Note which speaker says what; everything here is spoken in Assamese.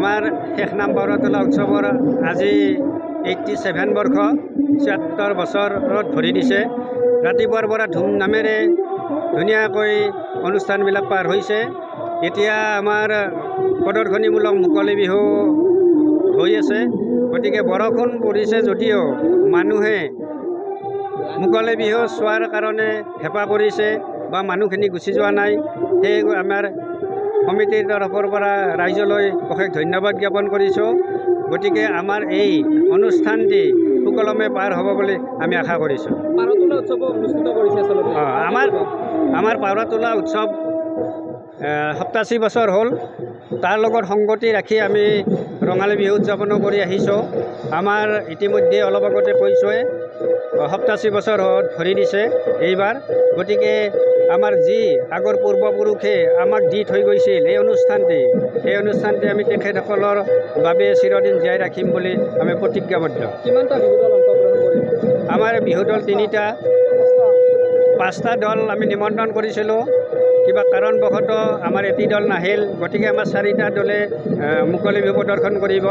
Speaker 1: আমাৰ শেষ নাম বৰতলা উৎসৱৰ আজি এইট্টি ছেভেন বৰ্ষ ছিয়াত্তৰ বছৰত ভৰি দিছে। ৰাতিপুৱাৰ পৰা ধুমধামেৰে ধুনীয়াকৈ অনুষ্ঠানবিলাক পাৰ হৈছে। এতিয়া আমাৰ প্ৰদৰ্শনীমূলক মুকলি বিহু হৈ আছে। গতিকে বৰষুণ পৰিছে যদিও মানুহে মুকলি বিহু চোৱাৰ কাৰণে হেঁপাহ কৰিছে বা মানুহখিনি গুচি যোৱা নাই সেয়ে আমাৰ সমিতিৰ তৰফৰ পৰা ৰাইজলৈ অশেষ ধন্যবাদ জ্ঞাপন কৰিছোঁ। গতিকে আমাৰ এই অনুষ্ঠানটি সুকলমে পাৰ হ'ব বুলি আমি আশা কৰিছোঁ।
Speaker 2: পাৰতোলা উৎসৱ অনুষ্ঠিত কৰিছে আচলতে।
Speaker 1: অঁ আমাৰ আমাৰ পাৱৰা তোলা উৎসৱ সপ্তাশী বছৰ হ'ল। তাৰ লগত সংগতি ৰাখি আমি ৰঙালী বিহু উদযাপনো কৰি আহিছোঁ। আমাৰ ইতিমধ্যে অলপ আগতে কৈছোঁৱে সপ্তাশী বছৰ ভৰি দিছে এইবাৰ। গতিকে আমাৰ যি আগৰ পূৰ্বপুৰুষে আমাক দি থৈ গৈছিল এই অনুষ্ঠানটি সেই অনুষ্ঠানটি আমি তেখেতসকলৰ বাবে চিৰদিন জীয়াই ৰাখিম বুলি আমি প্ৰতিজ্ঞাবদ্ধ।
Speaker 2: কিমানটা বিহু দল অংশগ্ৰহণ কৰিব
Speaker 1: আমাৰ বিহু দল তিনিটা। পাঁচটা দল আমি নিমন্ত্ৰণ কৰিছিলোঁ। কিবা কাৰণবশতঃ আমাৰ এটি দল নাহিল গতিকে আমাৰ চাৰিটা দলে মুকলি বিহু প্ৰদৰ্শন কৰিব।